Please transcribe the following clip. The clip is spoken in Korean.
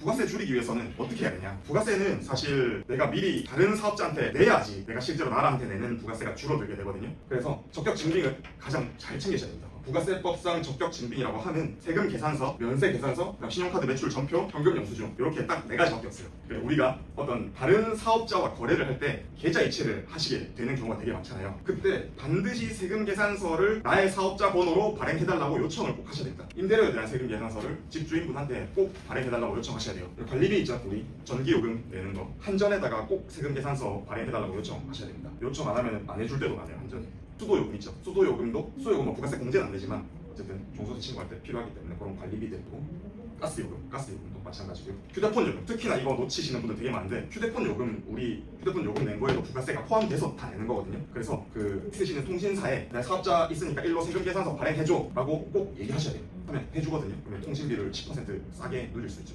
부가세 줄이기 위해서는 어떻게 해야 되냐? 부가세는 사실 내가 미리 다른 사업자한테 내야지 내가 실제로 나라한테 내는 부가세가 줄어들게 되거든요. 그래서 적격 증빙을 가장 잘 챙기셔야 됩니다. 부가세법상 적격 증빙이라고 하면 세금 계산서, 면세 계산서, 그다음 신용카드 매출 전표, 현금 영수증 이렇게 딱 네 가지밖에 없어요. 그래서 우리가 어떤 다른 사업자와 거래를 할 때 계좌 이체를 하시게 되는 경우가 되게 많잖아요. 그때 반드시 세금 계산서를 나의 사업자 번호로 발행해달라고 요청을 꼭 하셔야 됩니다. 임대료에 대한 세금 계산서를 집주인분한테 꼭 발행해달라고 요청하셔야 돼요. 관리비 있죠, 우리 전기요금 내는 거 한전에다가 꼭 세금 계산서 발행해달라고 요청하셔야 됩니다. 요청 안 하면 안 해줄 때도 많아요, 한전이. 수도요금 있죠. 수도요금도 수도요금 뭐 부가세 공제는 안 되지만 어쨌든 종소득 신고할 때 필요하기 때문에 그런 관리비도 있고 가스요금, 가스요금도 마찬가지고요. 휴대폰 요금, 특히나 이거 놓치시는 분들 되게 많은데 휴대폰 요금 우리 휴대폰 요금 낸 거에도 부가세가 포함돼서 다 내는 거거든요. 그래서 그 쓰시는 통신사에 내 사업자 있으니까 일로 세금 계산서 발행해줘 라고 꼭 얘기하셔야 돼요. 하면 해주거든요. 그러면 통신비를 10% 싸게 늘릴 수 있죠.